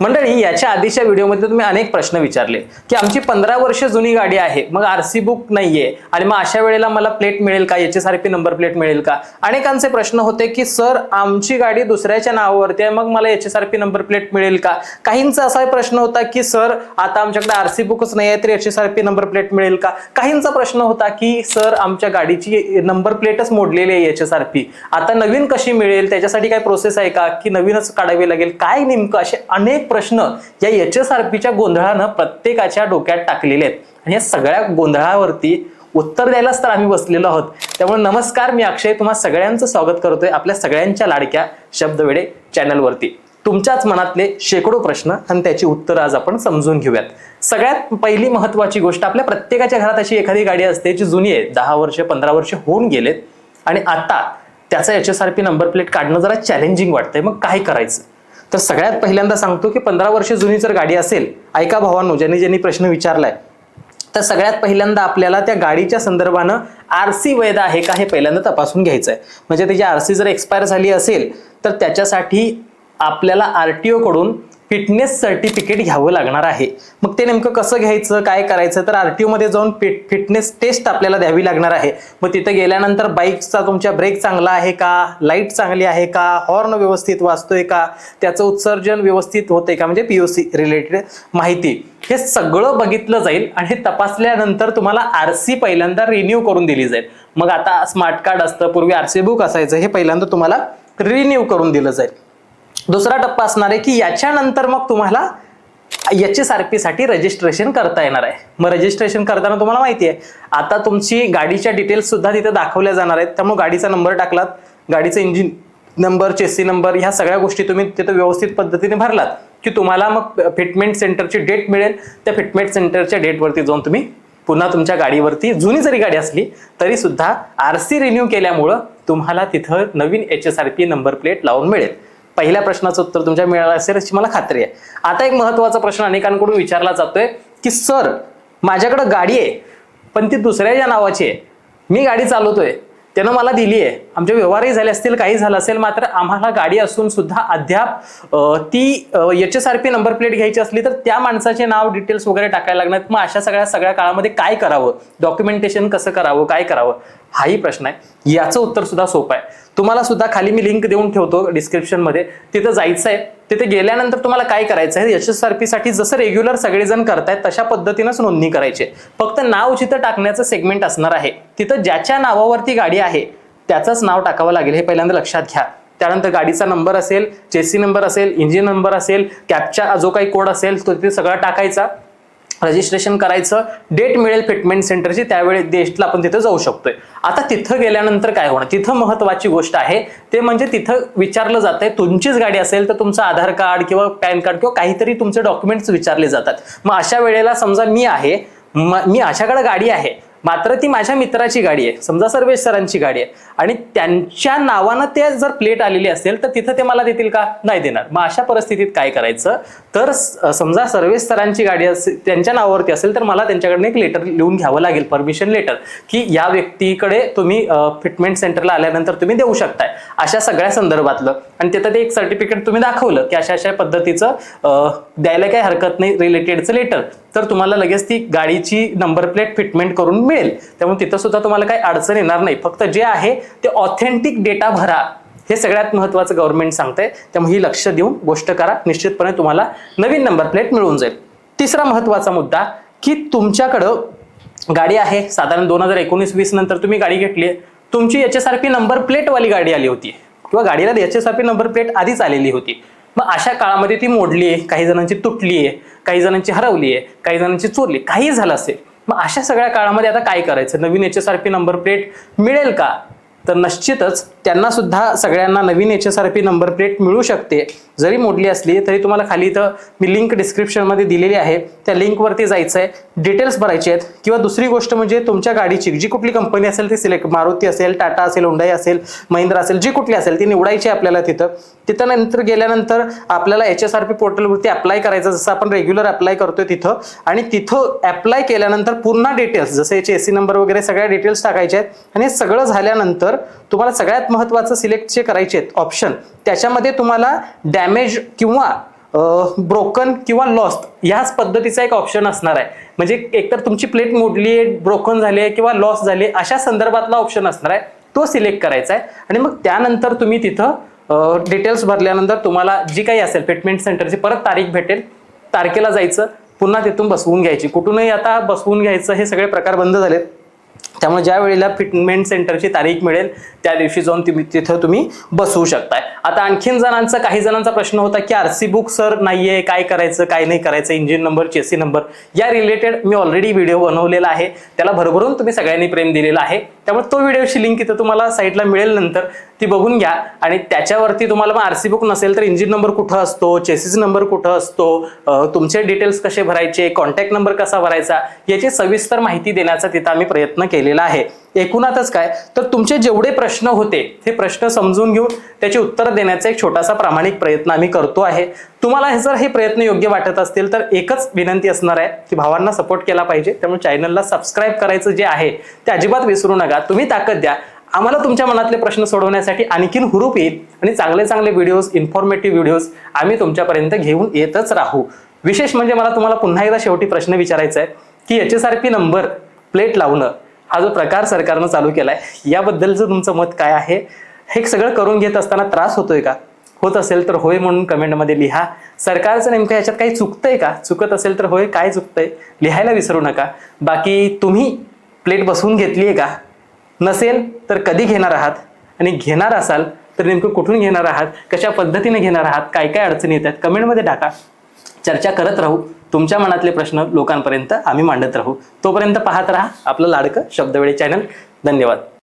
मंडळी याच्या आधीच्या व्हिडिओमध्ये तुम्ही अनेक प्रश्न विचारले की आमची पंधरा वर्ष जुनी गाडी आहे मग आरसी बुक नाहीये आणि मग अशा वेळेला मला प्लेट मिळेल का? याचीच आर पी नंबर प्लेट मिळेल का? अनेकांचे प्रश्न होते की सर आमची गाडी दुसऱ्याच्या नावावरती आहे मग मला याचीच आर पी नंबर प्लेट मिळेल का? काहींचा असा प्रश्न होता की सर आता आमच्याकडे आरसी बुकच नाही आहे तर याचीच आर पी नंबर प्लेट मिळेल का? काहींचा प्रश्न होता की सर आमच्या गाडीची नंबर प्लेटच मोडलेली आहे याचीच आर पी आता नवीन कशी मिळेल? त्याच्यासाठी काय प्रोसेस आहे का? की नवीनच काढावी लागेल? काय नेमकं असे अनेक प्रश्न या एच एस आर पीच्या गोंधळानं प्रत्येकाच्या डोक्यात टाकलेले आहेत. आणि या सगळ्या गोंधळावरती उत्तर द्यायलाच तर आम्ही बसलेलो आहोत. त्यामुळे नमस्कार मी अक्षय. तुम्हा सगळ्यांचं स्वागत करतोय आपल्या सगळ्यांच्या लाडक्या शब्दवेडे चॅनलवरती. तुमच्याच मनातले शेकडो प्रश्न आणि त्याची उत्तरं आज आपण समजून घेऊयात. सगळ्यात पहिली महत्वाची गोष्ट आपल्या प्रत्येकाच्या घरात अशी एखादी गाडी असते जी जुनी आहे. दहा वर्ष पंधरा वर्ष होऊन गेलेत. आणि आता त्याचा H S R P number plate काढणं जरा चॅलेंजिंग वाटतंय. मग काय करायचं? तर सगळ्यात पहिल्यांदा सांगतो की पंधरा वर्ष जुनी जर गाडी असेल ऐका भावांनो ज्यांनी ज्यांनी प्रश्न विचारलाय तर सगळ्यात पहिल्यांदा आपल्याला त्या गाडीच्या संदर्भानं आर सी वैध आहे का हे पहिल्यांदा तपासून घ्यायचं आहे म्हणजे त्याची आर सी जर एक्सपायर झाली असेल तर त्याच्यासाठी आपल्याला आर टी कडून फिटनेस सर्टिफिकेट घ्यावं लागणार आहे. मग ते नेमकं कसं घ्यायचं काय करायचं? तर आर टी ओमध्ये जाऊन फिट फिटनेस टेस्ट आपल्याला द्यावी लागणार आहे. मग तिथे गेल्यानंतर बाईकचा तुमच्या ब्रेक चांगला आहे का? लाइट चांगली आहे का? हॉर्न व्यवस्थित वाचतोय का? त्याचं उत्सर्जन व्यवस्थित होतंय का? म्हणजे पी ओ सी रिलेटेड माहिती. हे सगळं बघितलं जाईल आणि हे तपासल्यानंतर तुम्हाला आर सी पहिल्यांदा रिन्यू करून दिली जाईल. मग आता स्मार्ट कार्ड असतं पूर्वी आर सी बुक असायचं हे पहिल्यांदा तुम्हाला रिन्यू करून दिलं जाईल. दुसरा टप्पा असणार आहे की याच्यानंतर मग तुम्हाला एच एस आर पी साठी रजिस्ट्रेशन करता येणार आहे. मग रजिस्ट्रेशन करताना तुम्हाला माहिती आहे आता तुमची गाडीच्या डिटेल्स सुद्धा तिथे दाखवल्या जाणार आहेत. त्यामुळे गाडीचा नंबर टाकलात गाडीचं इंजिन नंबर चेसी नंबर ह्या सगळ्या गोष्टी तुम्ही तिथे व्यवस्थित पद्धतीने भरलात की तुम्हाला मग फिटमेंट सेंटरची डेट मिळेल. त्या फिटमेंट सेंटरच्या डेटवरती जाऊन तुम्ही पुन्हा तुमच्या गाडीवरती जुनी जरी गाडी असली तरी सुद्धा आर सी रिन्यू केल्यामुळं तुम्हाला तिथं नवीन H S R P number plate लावून मिळेल. पहिल्या प्रश्नाचं उत्तर तुमच्या मिळालं असेल अशी मला खात्री आहे. आता एक महत्त्वाचा प्रश्न अनेकांकडून विचारला जातोय की सर माझ्याकडं गाडी आहे पण ती दुसऱ्याच्या नावाची आहे. मी गाडी चालवतोय. त्यानं मला दिली आहे आमचे व्यवहारही झाले असतील काही झालं असेल मात्र आम्हाला गाडी असून सुद्धा अद्याप ती H S R P number plate घ्यायची असली तर त्या माणसाचे नाव डिटेल्स वगैरे टाकायला लागणार मग अशा सगळ्या सगळ्या काळामध्ये काय करावं? डॉक्युमेंटेशन कसं करावं? काय करावं? हाही प्रश्न आहे. याचं उत्तर सुद्धा सोपं आहे. तुम्हाला सुद्धा खाली मी लिंक देऊन ठेवतो डिस्क्रिप्शनमध्ये तिथं जायचं आहे तिथे गेल्यानंतर तुम्हाला काय करायचं आहे? एच एस आर पी साठी जसं रेग्युलर सगळेजण करतायत तशा पद्धतीनंच नोंदणी करायची फक्त नाव जिथं टाकण्याचं सेगमेंट असणार आहे तिथं ज्याच्या नावावरती गाडी आहे त्याचंच नाव टाकावं लागेल. हे पहिल्यांदा लक्षात घ्या. त्यानंतर गाडीचा नंबर असेल चेसी नंबर असेल इंजिन नंबर असेल कॅपचा जो काही कोड असेल तो तिथे सगळा टाकायचा. रजिस्ट्रेशन करायचं डेट मिळेल फिटमेंट सेंटरची त्यावेळी डेटला आपण तिथं जाऊ शकतोय. आता तिथं गेल्यानंतर काय होणार? तिथं महत्वाची गोष्ट आहे ते म्हणजे तिथं विचारलं जात आहे तुमचीच गाडी असेल तर तुमचं आधार कार्ड किंवा पॅन कार्ड किंवा काहीतरी तुमचे डॉक्युमेंट्स विचारले जातात. मग अशा वेळेला समजा मी आहे मी अशाकडे गाडी आहे मात्र ती माझ्या मित्राची गाडी आहे. समजा सर्वेश सरांची गाडी आहे. आणि त्यांच्या नावानं ते जर प्लेट आलेली असेल तर तिथं ते मला देतील का? नाही देणार. मग अशा परिस्थितीत काय करायचं? तर समजा सर्वेश सरांची गाडी असेल त्यांच्या नावावरती असेल तर मला त्यांच्याकडनं एक लेटर लिहून घ्यावं लागेल परमिशन लेटर की या व्यक्तीकडे तुम्ही फिटमेंट सेंटरला आल्यानंतर तुम्ही देऊ शकताय. अशा सगळ्या संदर्भातलं. आणि तिथं ते एक सर्टिफिकेट तुम्ही दाखवलं की अशा अशा पद्धतीचं द्यायला काही हरकत नाही रिलेटेडचं लेटर तर तुम्हाला लगेच ती गाडीची नंबर प्लेट फिटमेंट करून मिळेल. त्यामुळे तिथं सुद्धा तुम्हाला काही अडचण येणार नाही. फक्त जे आहे ते ऑथेंटिक डेटा भरा. हे सगळ्यात महत्वाचं गव्हर्नमेंट सांगते त्यामुळे ही लक्ष देऊन गोष्ट करा. निश्चितपणे तुम्हाला नवीन नंबर प्लेट मिळून जाईल. तिसरा महत्त्वाचा मुद्दा की तुमच्याकडं गाडी आहे. साधारण दोन हजार एकोणीस वीस नंतर तुम्ही गाडी घेतली तुमची याच्यासारखी नंबर प्लेटवाली गाडी आली होती. किंवा गाडीला याच्यासारखी नंबर प्लेट आधीच आलेली होती. मग अशा काळामध्ये ती मोडली आहे काही जणांची तुटली आहे काही जणांची हरवली आहे काही जणांची चोरली काही झालं असेल. मग अशा सगळ्या काळामध्ये आता काय करायचं? नवीन H S R P number plate मिळेल का? तर निश्चितच त्यांना सुद्धा सगळ्यांना नवीन H S R P number plate मिळू शकते. जरी मोडली असली तरी तुम्हाला खाली इथं मी लिंक डिस्क्रिप्शनमध्ये दिलेली आहे. त्या लिंकवरती जायचं आहे डिटेल्स भरायचे आहेत. किंवा दुसरी गोष्ट म्हणजे तुमच्या गाडीची जी कुठली कंपनी असेल ती सिलेक्ट मारुती असेल टाटा असेल हुंडाई असेल महिंद्रा असेल जी कुठली असेल ती निवडायची आहे आपल्याला तिथं. तिथं नंतर गेल्यानंतर आपल्याला एच एस आर पी पोर्टलवरती अप्लाय करायचं जसं आपण रेग्युलर अप्लाय करतोय तिथं. आणि तिथं अप्लाय केल्यानंतर पुन्हा डिटेल्स जसे याचे एसी नंबर वगैरे सगळ्या डिटेल्स टाकायचे आहेत. आणि हे सगळं झाल्यानंतर तुम्हाला सगळ्यात महत्त्वाचं सिलेक्ट जे करायचे आहेत ऑप्शन त्याच्यामध्ये तुम्हाला डॅमेज किंवा ब्रोकन किंवा लॉस्ट ह्याच पद्धतीचा एक ऑप्शन असणार आहे. म्हणजे एकतर तुमची प्लेट मोडली आहे ब्रोकन झाली आहे किंवा लॉस झाली आहे अशा संदर्भातला ऑप्शन असणार आहे. तो सिलेक्ट करायचा आहे. आणि मग त्यानंतर तुम्ही तिथं डिटेल्स भरल्यानंतर तुम्हाला जी काही असेल फिटमेंट सेंटरची परत तारीख भेटेल. तारखेला जायचं. पुन्हा तिथून बसवून घ्यायची. कुठूनही आता बसवून घ्यायचं हे सगळे प्रकार बंद झालेत. त्यामुळे ज्या वेळेला फिटमेंट सेंटरची तारीख मिळेल त्या दिवशी जाऊन तुम्ही तिथं तुम्ही बसवू शकताय. आता आणखीन जणांचा काही जणांचा प्रश्न होता की आरसी बुक सर नाहीये काय करायचं काय नाही करायचं इंजिन नंबर चेसी नंबर या रिलेटेड मी ऑलरेडी व्हिडिओ बनवलेला आहे. त्याला भरभरून तुम्ही सगळ्यांनी प्रेम दिलेला आहे. त्यामुळे तो व्हिडिओची लिंक इथं तुम्हाला साईटला मिळेल नंतर. ती बघून घ्या. आणि त्याच्यावरती तुम्हाला मग आरसी बुक नसेल तर इंजिन नंबर कुठं असतो चेसिस नंबर कुठं असतो तुमचे डिटेल्स कसे भरायचे कॉन्टॅक्ट नंबर कसा भरायचा याची सविस्तर माहिती देण्याचा तिथं आम्ही प्रयत्न केलेला आहे. एकूणातच काय? तर तुमचे जेवढे प्रश्न होते ते प्रश्न समजून घेऊन त्याची उत्तर देण्याचा एक छोटासा प्रामाणिक प्रयत्न आम्ही करतो आहे. तुम्हाला हे जर हे प्रयत्न योग्य वाटत असतील तर एकच विनंती असणार आहे की भावांना सपोर्ट केला पाहिजे. त्यामुळे चॅनलला सबस्क्राईब करायचं जे आहे ते अजिबात विसरू नका. तुम्ही ताकद द्या. आम्हाला तुमच्या मनातले प्रश्न सोडवण्यासाठी आणखीन हुरूप येईल आणि चांगले चांगले व्हिडिओज इन्फॉर्मेटिव्ह व्हिडिओज आम्ही तुमच्यापर्यंत घेऊन येतच राहू. विशेष म्हणजे मला तुम्हाला पुन्हा एकदा शेवटी प्रश्न विचारायचा आहे की H S R P number plate लावणं हा जो प्रकार सरकारनं चालू केला आहे याबद्दलचं तुमचं मत काय आहे? हे सगळं करून घेत असताना त्रास होतोय का? होत असेल तर होय म्हणून कमेंटमध्ये लिहा. सरकारचं नेमकं याच्यात काही चुकतंय का? चुकत असेल तर होय काय चुकतंय? लिहायला विसरू नका. बाकी तुम्ही प्लेट बसवून घेतली आहे का? नसेल तर कधी घेणार आहात? आणि घेणार असाल तर नेमकं कुठून घेणार आहात? कशा पद्धतीने घेणार आहात? काय काय अडचणी येतात? कमेंटमध्ये टाका. चर्चा करत राहू. तुमच्या मनातले प्रश्न लोकांपर्यंत आम्ही मांडत राहू. तोपर्यंत पाहत राहा आपलं लाडकं शब्दवेळी चॅनल. धन्यवाद.